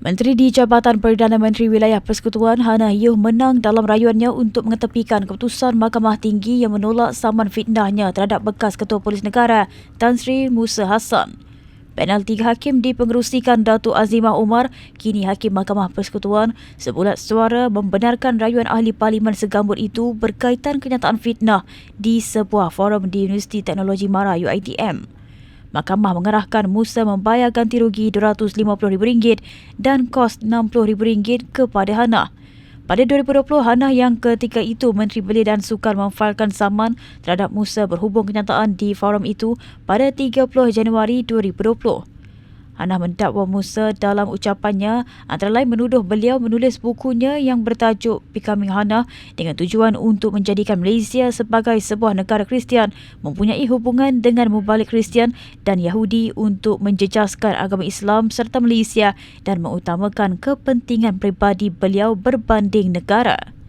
Menteri di Jabatan Perdana Menteri Wilayah Persekutuan Hana Yuh menang dalam rayuannya untuk mengetepikan keputusan Mahkamah Tinggi yang menolak saman fitnahnya terhadap bekas Ketua Polis Negara Tan Sri Musa Hassan. Panel tiga hakim dipengerusikan Datuk Azimah Umar, kini Hakim Mahkamah Persekutuan, sebulat suara membenarkan rayuan ahli parlimen segambut itu berkaitan kenyataan fitnah di sebuah forum di Universiti Teknologi Mara UITM. Mahkamah mengarahkan Musa membayar ganti rugi RM250,000 dan kos RM60,000 kepada Hana. Pada 2020, Hana yang ketika itu Menteri Belia dan Sukan memfailkan saman terhadap Musa berhubung kenyataan di forum itu pada 30 Januari 2020. Hana mendakwa Musa dalam ucapannya antara lain menuduh beliau menulis bukunya yang bertajuk Becoming Hana dengan tujuan untuk menjadikan Malaysia sebagai sebuah negara Kristian mempunyai hubungan dengan mubalik Kristian dan Yahudi untuk menjejaskan agama Islam serta Malaysia dan mengutamakan kepentingan peribadi beliau berbanding negara.